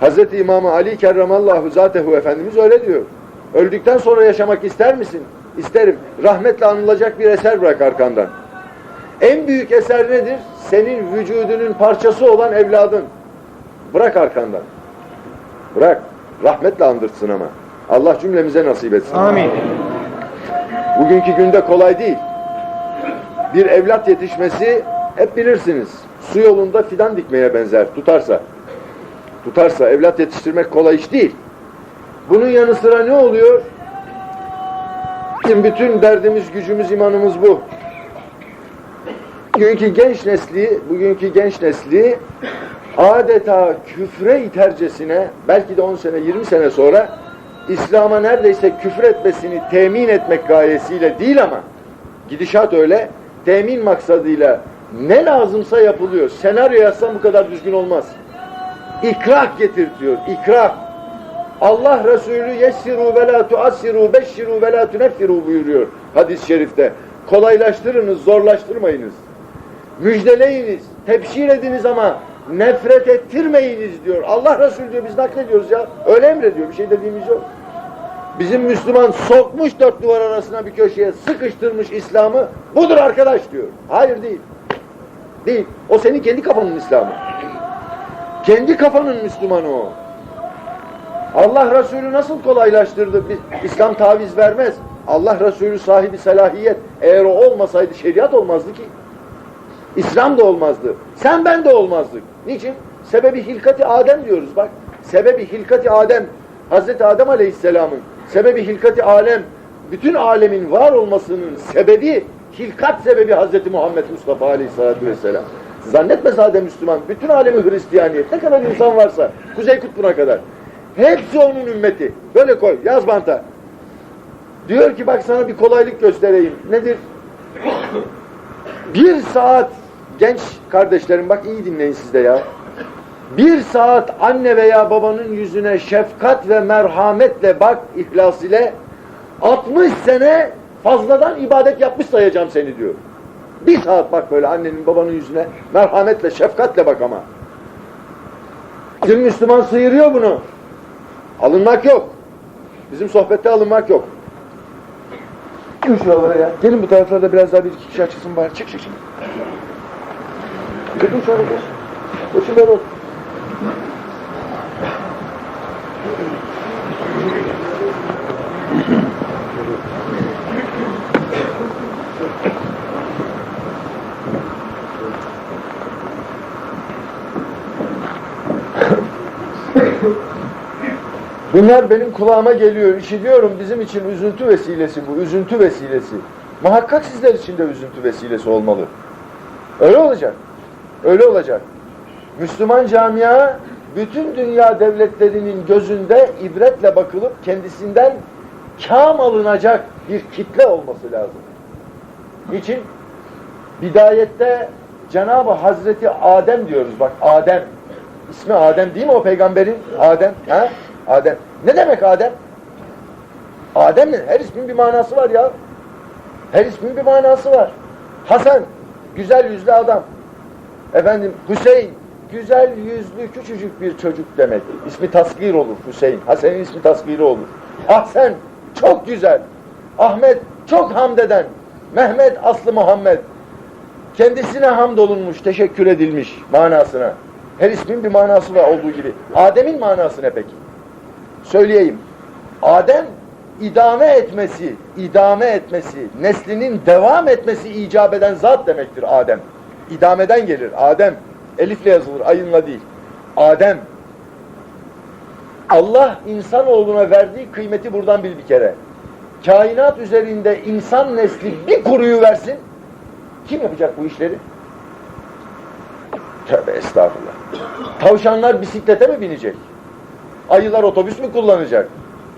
Hazreti İmam Ali Kerramallahu Zatehu Efendimiz öyle diyor. Öldükten sonra yaşamak ister misin? İsterim. Rahmetle anılacak bir eser bırak arkandan. En büyük eser nedir? Senin vücudunun parçası olan evladın. Bırak arkandan. Bırak. Rahmetle andırsın ama. Allah cümlemize nasip etsin. Amin. Bugünkü günde kolay değil. Bir evlat yetişmesi hep bilirsiniz. Su yolunda fidan dikmeye benzer tutarsa. Tutarsa evlat yetiştirmek kolay iş değil. Bunun yanı sıra ne oluyor? Bizim bütün derdimiz, gücümüz, imanımız bu. Bugünkü genç nesli, bugünkü genç nesli adeta küfre itercesine belki de 10 sene, 20 sene sonra İslam'a neredeyse küfür etmesini temin etmek gayesiyle değil ama gidişat öyle, temin maksadıyla ne lazımsa yapılıyor. Senaryo yazsam bu kadar düzgün olmaz. İkrah getirtiyor, ikrah. Allah Resulü yessiru ve la tuassiru beşşiru ve la tuneffiru buyuruyor hadis-i şerifte. Kolaylaştırınız, zorlaştırmayınız. Müjdeleyiniz, tebşir ediniz ama nefret ettirmeyiniz diyor. Allah Resulü diyor, biz naklediyoruz ya. Öyle emrediyor, bir şey dediğimiz yok. Bizim Müslüman sokmuş dört duvar arasına bir köşeye sıkıştırmış İslam'ı. Budur arkadaş diyor. Hayır değil. Değil. O senin kendi kafanın İslam'ı. Kendi kafanın Müslümanı o. Allah Resulü nasıl kolaylaştırdı? Biz, İslam taviz vermez. Allah Resulü sahibi selahiyet. Eğer o olmasaydı şeriat olmazdı ki. İslam da olmazdı. Sen ben de olmazdık. Niçin? Sebebi hilkati Adem diyoruz bak. Sebebi hilkati Adem. Hazreti Adem Aleyhisselam'ın sebebi hilkati alem. Bütün alemin var olmasının sebebi hilkat sebebi Hazreti Muhammed Mustafa Aleyhisselatü Vesselam. Zannetme sadece Müslüman. Bütün alemi Hristiyaniyet. Ne kadar insan varsa. Kuzey Kutbu'na kadar. Hepsi onun ümmeti. Böyle koy. Yaz banta. Diyor ki bak sana bir kolaylık göstereyim. Nedir? Bir saat genç kardeşlerim bak iyi dinleyin siz de ya. Bir saat anne veya babanın yüzüne şefkat ve merhametle bak ihlas ile 60 sene fazladan ibadet yapmış sayacağım seni diyor. Bir saat bak böyle annenin babanın yüzüne merhametle şefkatle bak ama. Bizim Müslüman sıyırıyor bunu. Alınmak yok. Bizim sohbette alınmak yok. Gelin şuralara ya. Gelin bu taraflarda biraz daha bir iki kişi açılsın bari. Çık çık çık. Kırdım şöyle koş. Koşun ver ol. Bunlar benim kulağıma geliyor, işitiyorum. Bizim için üzüntü vesilesi bu, üzüntü vesilesi. Muhakkak sizler için de üzüntü vesilesi olmalı. Öyle olacak. Öyle olacak. Müslüman camia bütün dünya devletlerinin gözünde ibretle bakılıp kendisinden kam alınacak bir kitle olması lazım. Niçin? Bidayette Cenab-ı Hazreti Adem diyoruz. Bak Adem. İsmi Adem değil mi o peygamberin? Adem. Ha? Adem. Ne demek Adem? Adem ne? Her ismin bir manası var ya. Her ismin bir manası var. Hasan, güzel yüzlü adam. Efendim Hüseyin, güzel yüzlü küçücük bir çocuk demek. İsmi tasgir olur Hüseyin. Hasan'ın ismi tasgiri olur. Ahsen, çok güzel. Ahmet, çok hamd eden. Mehmet, aslı Muhammed. Kendisine hamdolunmuş, teşekkür edilmiş manasına. Her ismin bir manası var olduğu gibi. Adem'in manası ne peki? Söyleyeyim. Adem idame etmesi, idame etmesi, neslinin devam etmesi icap eden zat demektir Adem. İdameden gelir. Adem. Elifle yazılır, ayınla değil. Adem. Allah insanoğluna verdiği kıymeti buradan bil bir kere. Kainat üzerinde insan nesli bir kuruyu versin. Kim yapacak bu işleri? Tövbe estağfurullah. Tavşanlar bisiklete mi binecek? Ayılar otobüs mü kullanacak?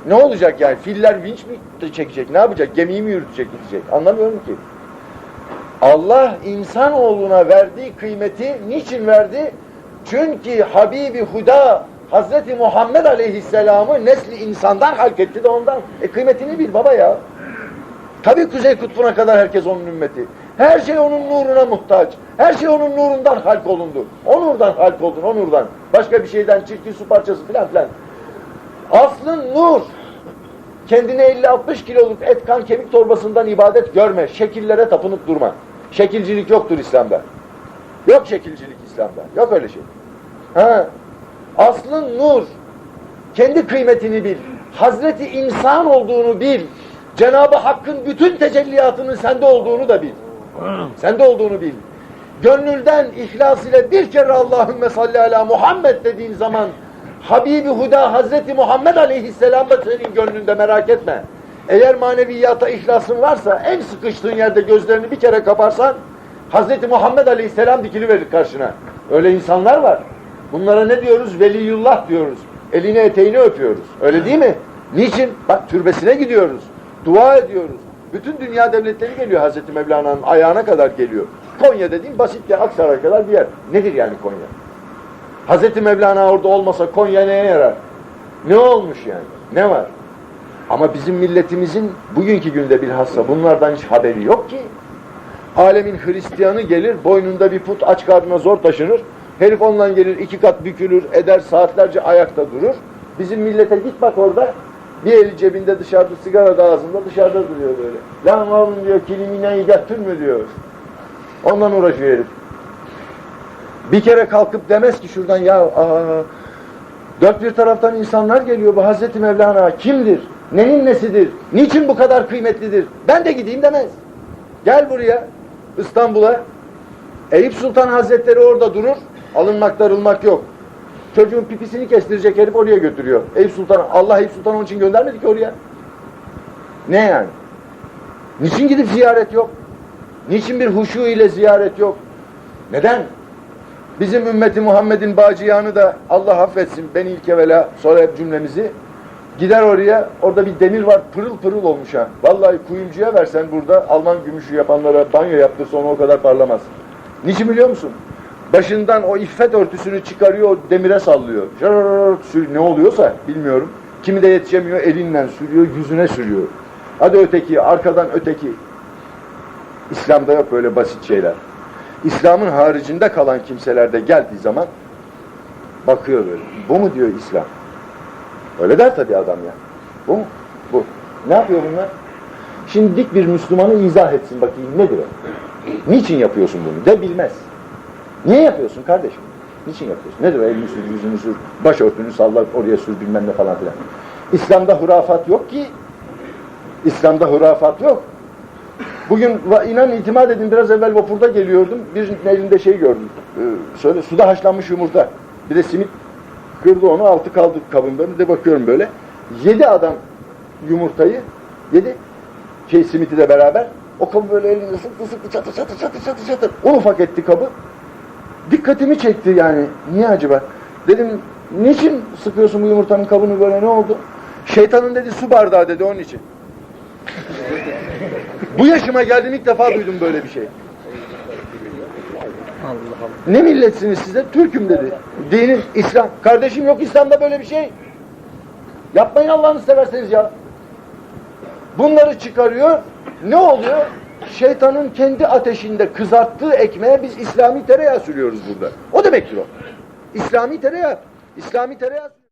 Ne olacak yani? Filler vinç mi çekecek? Ne yapacak? Gemiyi mi yürütecek gidecek? Anlamıyorum ki. Allah insanoğluna verdiği kıymeti niçin verdi? Çünkü Habibi Huda Hazreti Muhammed Aleyhisselam'ı nesli insandan halk etti de ondan. E kıymetini bil baba ya. Tabii Kuzey Kutbu'na kadar herkes onun ümmeti. Her şey onun nuruna muhtaç. Her şey onun nurundan halk olundu. O nurdan halk oldun, o nurdan. Başka bir şeyden çirkin su parçası filan filan. Aslın nur. Kendine 50-60 kiloluk et kan kemik torbasından ibadet görme. Şekillere tapınıp durma. Şekilcilik yoktur İslam'da. Yok şekilcilik İslam'da. Yok öyle şey. Ha. Aslın nur. Kendi kıymetini bil. Hazreti insan olduğunu bil. Cenab-ı Hakk'ın bütün tecelliyatının sende olduğunu da bil. Sende olduğunu bil. Gönlünden ihlas ile bir kere Allahümme salli ala Muhammed dediğin zaman Habibi Huda Hazreti Muhammed Aleyhisselam da senin gönlünde merak etme. Eğer maneviyata ihlasın varsa en sıkıştığın yerde gözlerini bir kere kaparsan Hazreti Muhammed Aleyhisselam dikili verir karşına. Öyle insanlar var. Bunlara ne diyoruz? Veliyullah diyoruz. Elini eteğini öpüyoruz. Öyle değil mi? Niçin? Bak türbesine gidiyoruz. Dua ediyoruz. Bütün dünya devletleri geliyor Hazreti Mevlana'nın ayağına kadar geliyor. Konya dediğim basit ya Aksaray kadar bir yer. Nedir yani Konya? Hazreti Mevlana orada olmasa Konya neye yarar? Ne olmuş yani? Ne var? Ama bizim milletimizin bugünkü günde bilhassa bunlardan hiç haberi yok ki. Alemin Hristiyanı gelir, boynunda bir put aç karnına zor taşınır. Herif ondan gelir, iki kat bükülür, eder, saatlerce ayakta durur. Bizim millete git bak orada, bir eli cebinde dışarıda, sigara da ağzında dışarıda duruyor böyle. Lan oğlum diyor, kilimineyi götürme diyor. Ondan uğraşıyor herif. Bir kere kalkıp demez ki şuradan ya aa, dört bir taraftan insanlar geliyor bu Hazreti Mevlana kimdir? Neyin nesidir? Niçin bu kadar kıymetlidir? Ben de gideyim demez. Gel buraya İstanbul'a. Eyüp Sultan Hazretleri orada durur. Alınmak darılmak yok. Çocuğun pipisini kestirecek herif oraya götürüyor. Eyüp Sultan, Allah Eyüp Sultan onun için göndermedi ki oraya. Ne yani? Niçin gidip ziyaret yok? Niçin bir huşu ile ziyaret yok? Neden? Bizim ümmeti Muhammed'in bağcıyanı da Allah affetsin beni ilk evvela sonra hep cümlemizi gider oraya orada bir demir var pırıl pırıl olmuş ha. Vallahi kuyumcuya versen burada Alman gümüşü yapanlara banyo yaptırsa onu o kadar parlamaz. Niçin biliyor musun? Başından o iffet örtüsünü çıkarıyor demire sallıyor. Sür- ne oluyorsa bilmiyorum. Kimi de yetişemiyor elinden sürüyor yüzüne sürüyor. Hadi öteki arkadan öteki. İslam'da yok böyle basit şeyler. İslam'ın haricinde kalan kimseler de geldiği zaman bakıyor böyle. Bu mu diyor İslam? Öyle der tabii adam ya. Bu mu? Bu. Ne yapıyor bunlar? Şimdi dik bir Müslümanı izah etsin bakayım nedir o? Niçin yapıyorsun bunu? De bilmez. Niye yapıyorsun kardeşim? Niçin yapıyorsun? Nedir o? Elini sür, yüzünü sür, başörtünü salla, oraya sür bilmem ne falan filan. İslam'da hurafat yok ki. İslam'da hurafat yok. Bugün inan itimat edin biraz evvel vapurda geliyordum. Birinin elinde şey gördüm. Ee, şöyle suda haşlanmış yumurta. Bir de simit kırdı onu altı kaldı kabında. Bir de bakıyorum böyle. Yedi adam yumurtayı yedi. Şey simiti de beraber. O kabı böyle elinde sıktı sıktı çatır çatır çatır çatır çatır. Un ufak etti kabı. Dikkatimi çekti yani. Niye acaba? Dedim niçin sıkıyorsun bu yumurtanın kabını böyle ne oldu? Şeytanın dedi su bardağı dedi onun için. Bu yaşıma geldim ilk defa duydum böyle bir şey. Ne milletsiniz size? Türk'üm dedi. Dinin İslam. Kardeşim yok İslam'da böyle bir şey. Yapmayın Allah'ını severseniz ya. Bunları çıkarıyor. Ne oluyor? Şeytanın kendi ateşinde kızarttığı ekmeğe biz İslami tereyağı sürüyoruz burada. O demektir o. İslami tereyağı. İslami tereyağı.